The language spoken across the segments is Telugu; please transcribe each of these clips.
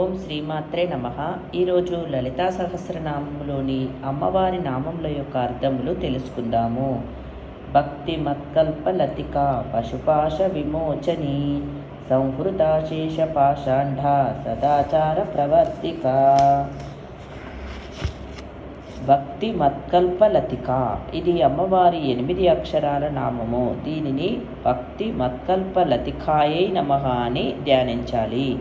ఓం శ్రీమాత్రే నమ. ఈరోజు లలితా సహస్రనామంలోని అమ్మవారి నామముల యొక్క అర్థములు తెలుసుకుందాము. భక్తి మత్కల్ప లతిక పశుపాశ విమోచని సంహృతాశేష పాషాంఢ సదాచార ప్రవర్తిక. భక్తి మత్కల్ప లతిక. ఇది అమ్మవారి ఎనిమిది అక్షరాల నామము. దీనిని భక్తి మత్కల్ప లతికాయై నమః అని ధ్యానించాలి.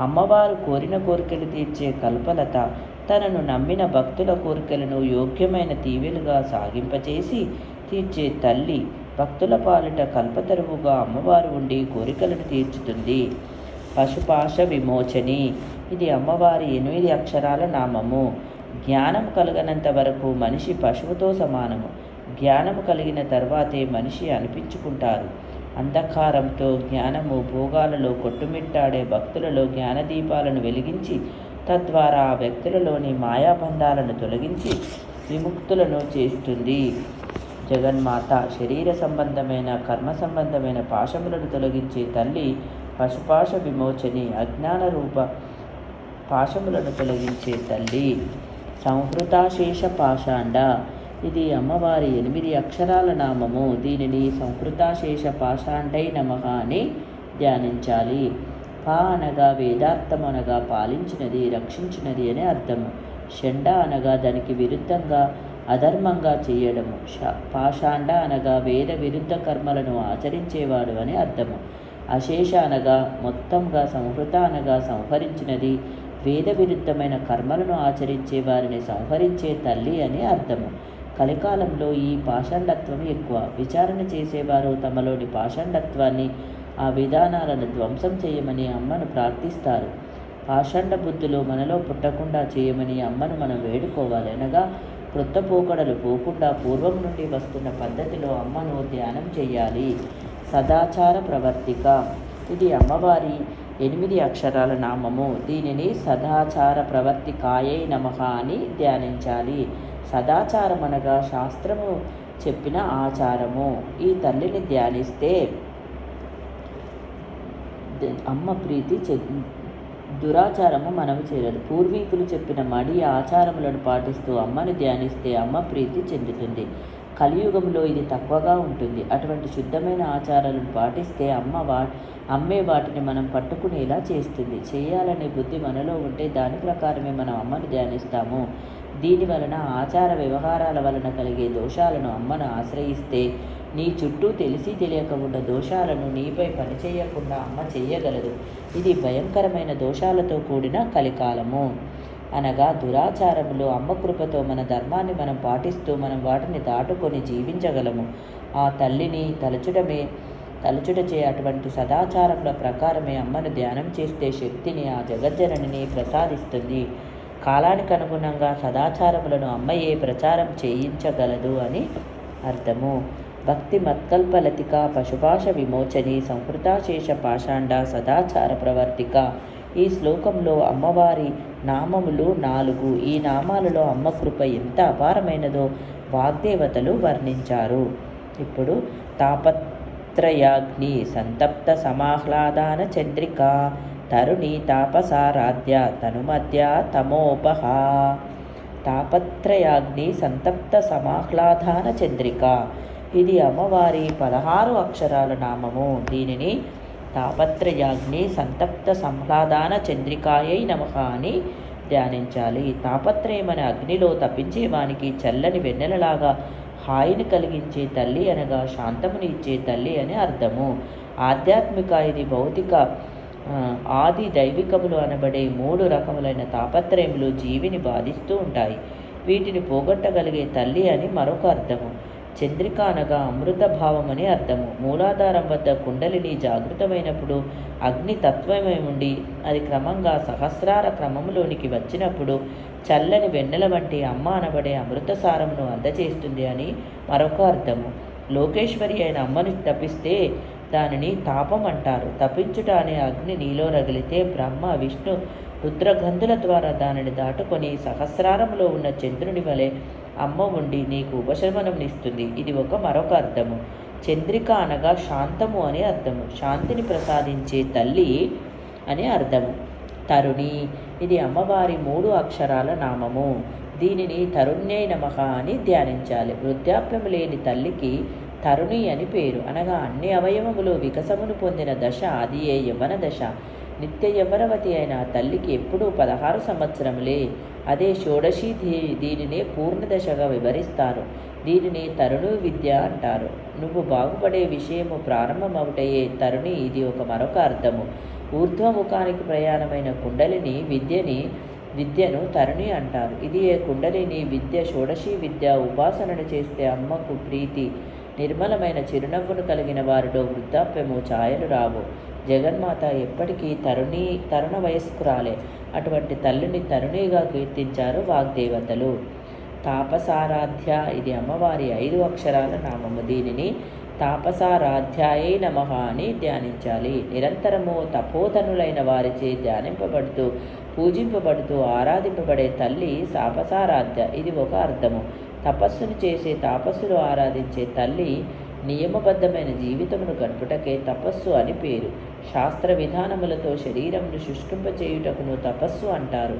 అమ్మవారు కోరిన కోరికలు తీర్చే కల్పలత తనను నమ్మిన భక్తుల కోరికలను యోగ్యమైన తీవెలుగా సాగింపచేసి తీర్చే తల్లి భక్తుల పాలిట కల్పతరువుగా అమ్మవారు ఉండి కోరికలను తీర్చుతుంది. పశుపాశ విమోచని. ఇది అమ్మవారి ఎనిమిది అక్షరాల నామము. జ్ఞానం కలగనంత వరకు మనిషి పశువుతో సమానము. జ్ఞానము కలిగిన తర్వాతే మనిషి అనిపించుకుంటారు. అంధకారంతో జ్ఞానము భోగాలలో కొట్టుమిట్టాడే భక్తులలో జ్ఞానదీపాలను వెలిగించి తద్వారా ఆ వ్యక్తులలోని మాయాబంధాలను తొలగించి విముక్తులను చేస్తుంది. జగన్మాత శరీర సంబంధమైన కర్మ సంబంధమైన పాశములను తొలగించే తల్లి పశుపాశ విమోచని అజ్ఞాన రూప పాశములను తొలగించే తల్లి. సంహృతాశేష పాషాండ ఇది అమ్మవారి ఎనిమిది అక్షరాల నామము. దీనిని సంహృతాశేష పాషాండై నమః అని ధ్యానించాలి. పా అనగా వేదార్థం అనగా పాలించినది రక్షించినది అని అర్థము షండ అనగా దానికి విరుద్ధంగా అధర్మంగా చేయడము. ష పాషాండ అనగా వేద విరుద్ధ కర్మలను ఆచరించేవాడు అని అర్థము అశేష అనగా మొత్తంగా సంహృత అనగా సంహరించినది వేద విరుద్ధమైన కర్మలను ఆచరించే వారిని సంహరించే తల్లి అని అర్థము కలికాలంలో ఈ పాషండత్వం ఎక్కువ. విచారణ చేసేవారు తమలోని పాషండత్వాన్ని ఆ విధానాలను ధ్వంసం చేయమని అమ్మను ప్రార్థిస్తారు. పాషండ బుద్ధులు మనలో పుట్టకుండా చేయమని అమ్మను మనం వేడుకోవాలి. అనగా క్రొత్త పోకడలు పోకుండా పూర్వం నుండి వస్తున్న పద్ధతిలో అమ్మను ధ్యానం చేయాలి. సదాచార ప్రవర్తిక. ఇది అమ్మవారి ఎనిమిది అక్షరాల నామము. దీనిని సదాచార ప్రవర్తికాయై నమః అని ధ్యానించాలి. సదాచారం అనగా శాస్త్రము చెప్పిన ఆచారము. ఈ తల్లిని ధ్యానిస్తే అమ్మ ప్రీతి చె దురాచారము మనము చేరదు పూర్వీకులు చెప్పిన మడి ఆచారములను పాటిస్తూ అమ్మని ధ్యానిస్తే అమ్మ ప్రీతి చెందుతుంది. కలియుగంలో ఇది తక్కువగా ఉంటుంది. అటువంటి శుద్ధమైన ఆచారాలను పాటిస్తే అమ్మ వా అమ్మే వాటిని మనం పట్టుకునేలా చేస్తుంది. చేయాలనే బుద్ధి మనలో ఉంటే దాని ప్రకారమే మనం అమ్మను ధ్యానిస్తాము. దీని వలన ఆచార వ్యవహారాల వలన కలిగే దోషాలను అమ్మను ఆశ్రయిస్తే నీ చుట్టూ తెలిసి తెలియక ఉన్న దోషాలను నీపై పనిచేయకుండా అమ్మ చేయగలదు. ఇది భయంకరమైన దోషాలతో కూడిన కలికాలము. అనగా దురాచారములు అమ్మ కృపతో మన ధర్మాన్ని మనం పాటిస్తూ మనం వాటిని దాటుకొని జీవించగలము. ఆ తల్లిని తలచుడమే తలచుటచే అటువంటి సదాచారముల ప్రకారమే అమ్మను ధ్యానం చేస్తే శక్తిని ఆ జగజ్జనని ప్రసాదిస్తుంది. కాలానికి అనుగుణంగా సదాచారములను అమ్మయే ప్రచారం చేయించగలదు అని అర్థము. భక్తి మత్కల్పలతిక పశుపాష విమోచని సంహృతాశేష పాషాండ సదాచార ప్రవర్తిక. ఈ శ్లోకంలో అమ్మవారి నామములు నాలుగు. ఈ నామాలలో అమ్మ కృప ఎంత అపారమైనదో వాగ్దేవతలు వర్ణించారు. ఇప్పుడు తాపత్రయాగ్ని సంతప్త సమాహ్లాదాన చంద్రిక తరుణి తాపసారాధ్య తనుమధ్య తమోపహ. తాపత్రయాగ్ని సంతప్త సమాహ్లాదాన చంద్రిక. ఇది అమ్మవారి పదహారు అక్షరాల నామము. దీనిని తాపత్రయాగ్ని సంతప్త సంహ్లాదాన చంద్రికాయై నమః అని ధ్యానించాలి. తాపత్రయం అనే అగ్నిలో తప్పించేవానికి చల్లని వెన్నెలలాగా హాయిని కలిగించే తల్లి అనగా శాంతముని ఇచ్చే తల్లి అని అర్థము. ఆధ్యాత్మిక ఇది భౌతిక ఆది దైవికములు అనబడే మూడు రకములైన తాపత్రయములు జీవిని బాధిస్తూ ఉంటాయి. వీటిని పోగొట్టగలిగే తల్లి అని మరొక అర్థము. చంద్రిక అనగా అమృత భావం అని అర్థము. మూలాధారం వద్ద కుండలిని జాగృతమైనప్పుడు అగ్ని తత్వమై ఉండి అది క్రమంగా సహస్రార క్రమంలోనికి వచ్చినప్పుడు చల్లని వెన్నెల వంటి అమ్మ అనబడే అమృతసారమును అందజేస్తుంది అని మరొక అర్థము. లోకేశ్వరి అయిన అమ్మని తప్పిస్తే దానిని తాపం అంటారు. తపించుట అనే అగ్ని నీలో రగిలితే బ్రహ్మ విష్ణు రుద్రగంధుల ద్వారా దానిని దాటుకొని సహస్రారంలో ఉన్న చంద్రుని వలె అమ్మ ఉండి నీకు ఉపశమనంనిస్తుంది ఇది ఒక మరొక అర్థము. చంద్రిక అనగా శాంతము అని అర్థము. శాంతిని ప్రసాదించే తల్లి అని అర్థము. తరుణి ఇది అమ్మవారి మూడు అక్షరాల నామము. దీనిని తరుణ్యై నమః అని ధ్యానించాలి. వృద్ధాప్యం లేని తల్లికి తరుణి అని పేరు. అనగా అన్ని అవయవములు వికసమును పొందిన దశ అది ఏ యవ్వన దశ? నిత్య యవ్వనవతి అయిన తల్లికి ఎప్పుడూ పదహారు సంవత్సరములే. అదే షోడశి దీ దీనినే పూర్ణ దశగా వివరిస్తారు దీనిని తరుణు విద్య అంటారు. నువ్వు బాగుపడే విషయము ప్రారంభమవుటయే తరుణి ఇది ఒక మరొక అర్థము. ఊర్ధ్వముఖానికి ప్రయాణమైన కుండలిని విద్యని విద్యను తరుణి అంటారు. ఇది ఏ కుండలిని విద్య షోడశీ విద్య ఉపాసనను చేస్తే అమ్మకు ప్రీతి నిర్మలమైన చిరునవ్వును కలిగిన వారిలో వృద్ధాప్యము ఛాయలు రావు. జగన్మాత ఎప్పటికీ తరుణి తరుణ వయస్కురాలే అటువంటి తల్లిని తరుణిగా కీర్తించారు వాగ్దేవతలు. తాపసారాధ్య ఇది అమ్మవారి ఐదు అక్షరాల నామము. దీనిని తాపసారాధ్యాయే నమ అని ధ్యానించాలి. నిరంతరము తపోధనులైన వారిచే ధ్యానింపబడుతూ పూజింపబడుతూ ఆరాధింపబడే తల్లి తాపసారాధ్య. ఇది ఒక అర్థము. తపస్సును చేసే తాపస్సులు ఆరాధించే తల్లి నియమబద్ధమైన జీవితమును గడుపుటకే తపస్సు అని పేరు. శాస్త్ర విధానములతో శరీరమును శుష్కింపచేయుటకును తపస్సు అంటారు.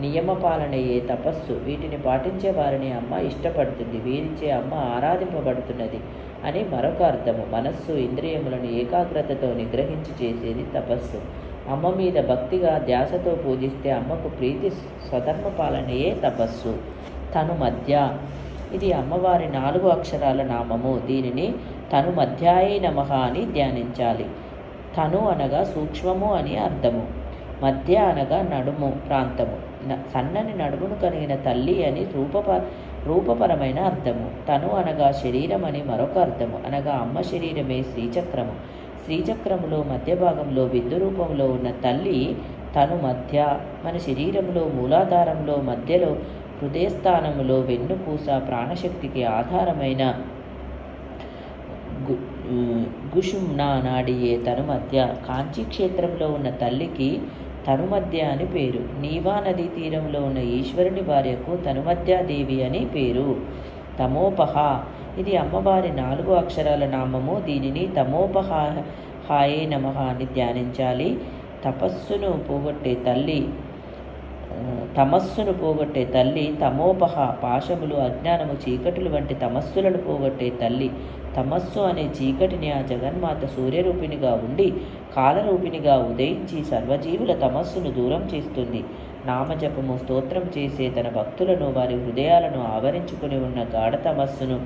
నియమపాలనయే తపస్సు. వీటిని పాటించే వారిని అమ్మ ఇష్టపడుతుంది. వీరిచే అమ్మ ఆరాధింపబడుతున్నది అని మరొక అర్థము. మనస్సు ఇంద్రియములను ఏకాగ్రతతో నిగ్రహించి చేసేది తపస్సు. అమ్మ మీద భక్తిగా ధ్యాసతో పూజిస్తే అమ్మకు ప్రీతి స్వధర్మ పాలనయే తపస్సు. తను మధ్య. ఇది అమ్మవారి నాలుగు అక్షరాల నామము. దీనిని తను మధ్యాయి నమః అని ధ్యానించాలి. తను అనగా సూక్ష్మము అని అర్థము. మధ్య అనగా నడుము ప్రాంతము. న- సన్నని నడుమును కలిగిన తల్లి అని రూపప రూపపరమైన అర్థము. తను అనగా శరీరం అని మరొక అర్థము. అనగా అమ్మ శరీరమే శ్రీచక్రము. శ్రీచక్రములో మధ్య భాగంలో బిందు రూపంలో ఉన్న తల్లి తను మధ్య. మన శరీరంలో మూలాధారంలో మధ్యలో హృదయస్థానంలో వెన్నుపూస ప్రాణశక్తికి ఆధారమైన గు నాడియే తను మధ్య. కాంచీ క్షేత్రంలో ఉన్న తల్లికి తనుమధ్య అని పేరు. నీవా నదీ తీరంలో ఉన్న ఈశ్వరుని భార్యకు తనుమధ్యాదేవి అని పేరు. తమోపహ. ఇది అమ్మవారి నాలుగు అక్షరాల నామము. దీనిని తమోపహ హాయే నమ అని ధ్యానించాలి. తపస్సును పోగొట్టే తల్లి తమస్సును పోగొట్టే తల్లి తమోపహ పాశములు అజ్ఞానము చీకటులు వంటి తమస్సులను పోగొట్టే తల్లి. తమస్సు అనే చీకటిని ఆ జగన్మాత సూర్యరూపిణిగా ఉండి కాలరూపిణిగా ఉదయించి సర్వజీవుల తమస్సును దూరం చేస్తుంది. నామజపము స్తోత్రం చేసే తన భక్తులను వారి హృదయాలను ఆవరించుకుని ఉన్న గాఢ తమస్సును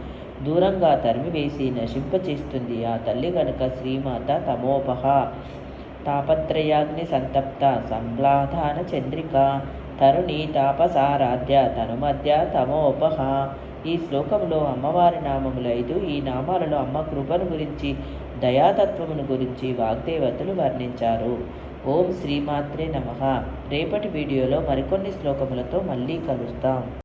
దూరంగా తరిమివేసి నశింపచేస్తుంది. ఆ తల్లి గనుక శ్రీమాత తమోపహ తాపత్రయాగ్ని సంతప్త సంగ్లాధాన చంద్రిక తరుణి తాపసారాధ్య తనుమధ్య తమోపహ. ఈ శ్లోకంలో అమ్మవారి నామములు ఐదు ఈ నామాలలో అమ్మ కృపను గురించి దయాతత్వమును గురించి వాగ్దేవతలు వర్ణించారు. ఓం శ్రీమాత్రే నమః. రేపటి వీడియోలో మరికొన్ని శ్లోకములతో మళ్ళీ కలుస్తాం.